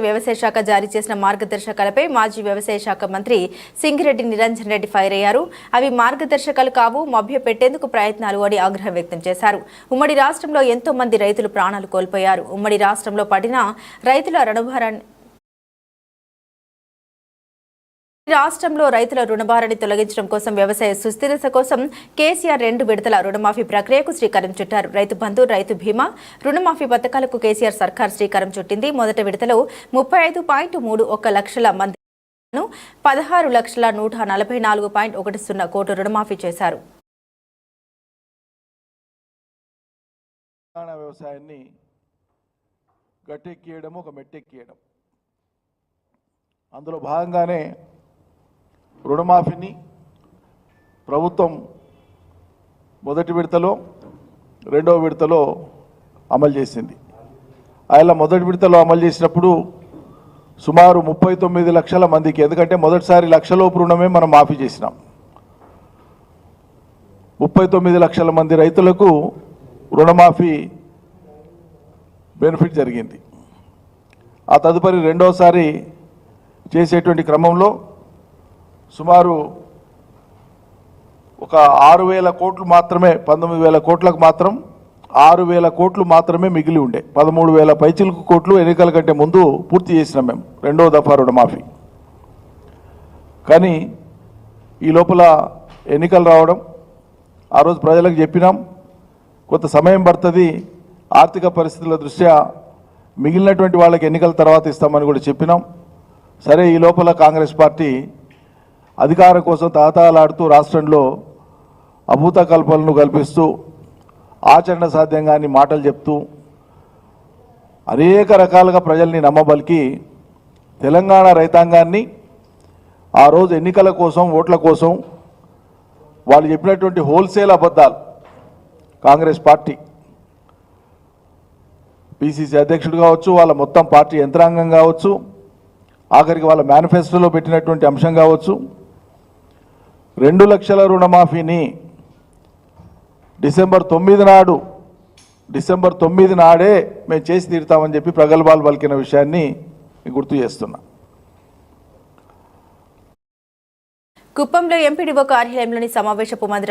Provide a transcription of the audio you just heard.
వ్యవసాయ శాఖ జారీ చేసిన మార్గదర్శకాలపై మాజీ వ్యవసాయ శాఖ మంత్రి సింగిరెడ్డి నిరంజన్ రెడ్డి ఫైర్ అయ్యారు. అవి మార్గదర్శకాలు కావు మభ్యపెట్టేందుకు ప్రయత్నాలు అని ఆగ్రహం వ్యక్తం చేశారు. ఉమ్మడి రాష్ట్రంలో ఎంతో మంది రైతులు ప్రాణాలు కోల్పోయారు. ఉమ్మడి రాష్ట్రంలో పడిన రైతుల రణభారాన్ని రాష్ట్రంలో రైతుల రుణభారాన్ని తొలగించడం కోసం వ్యవసాయ సుస్థిరత కోసం కేసీఆర్ రెండు విడతల రుణమాఫీ ప్రక్రియకు శ్రీకారం చుట్టారు. రైతు బంధు రైతు బీమా రుణమాఫీ పథకాలకు కేసీఆర్ సర్కార్ శ్రీకారం చుట్టింది. మొదటి విడతలో ముప్పై ఐదు పాయింట్ మూడు ఒక్క లక్షల మంది పదహారు లక్షల నూట నలభై నాలుగు పాయింట్ ఒకటి సున్నా కోట్లు రుణమాఫీ చేశారు. తెలంగాణ వ్యవసాయాన్ని గట్టెక్కియడం ఒక మెట్టెక్కియడం. అందులో భాగంగానే రుణమాఫీని ప్రభుత్వం మొదటి విడతలో రెండవ విడతలో అమలు చేసింది. అలా మొదటి విడతలో అమలు చేసినప్పుడు సుమారు ముప్పై తొమ్మిది లక్షల మందికి ఎందుకంటే మొదటిసారి లక్షలోపు రుణమే మనం మాఫీ చేసినాం. ముప్పై తొమ్మిది లక్షల మంది రైతులకు రుణమాఫీ బెనిఫిట్ జరిగింది. ఆ తదుపరి రెండోసారి చేసేటువంటి క్రమంలో సుమారు ఒక ఆరు వేల కోట్లు మాత్రమే పంతొమ్మిది వేల కోట్లకు మాత్రం ఆరు వేల కోట్లు మాత్రమే మిగిలి ఉండే. పదమూడు వేల పైచిలుకు కోట్లు ఎన్నికల కంటే ముందు పూర్తి చేసినాం మేము. రెండో దఫా రుణమాఫీ. కానీ ఈ లోపల ఎన్నికలు రావడం ఆ రోజు ప్రజలకు చెప్పినాం కొంత సమయం పడుతుంది ఆర్థిక పరిస్థితుల దృష్ట్యా మిగిలినటువంటి వాళ్ళకి ఎన్నికల తర్వాత ఇస్తామని కూడా చెప్పినాం. సరే ఈ లోపల కాంగ్రెస్ పార్టీ అధికారం కోసం తాతాలాడుతూ రాష్ట్రంలో అభూత కల్పనలు కల్పిస్తూ ఆచరణ సాధ్యంగాని మాటలు చెప్తూ అనేక రకాలుగా ప్రజల్ని నమ్మబలికి తెలంగాణ రైతాంగాన్ని ఆ రోజు ఎన్నికల కోసం ఓట్ల కోసం వాళ్ళు చెప్పినటువంటి హోల్సేల్ అబద్ధాలు కాంగ్రెస్ పార్టీ పిసిసి అధ్యక్షుడు కావచ్చు వాళ్ళ మొత్తం పార్టీ యంత్రాంగం కావచ్చు ఆఖరికి వాళ్ళ మేనిఫెస్టోలో పెట్టినటువంటి అంశం కావచ్చు రెండు లక్షల రుణమాఫీని డిసెంబర్ తొమ్మిది నాడు డిసెంబర్ తొమ్మిది నాడే మేము చేసి తీరుతామని చెప్పి ప్రగల్భాలు పలికిన విషయాన్ని గుర్తు చేస్తున్నా. కుప్పంలో ఎంపీడీఓ కార్యాలయంలోని సమావేశపు మందిరం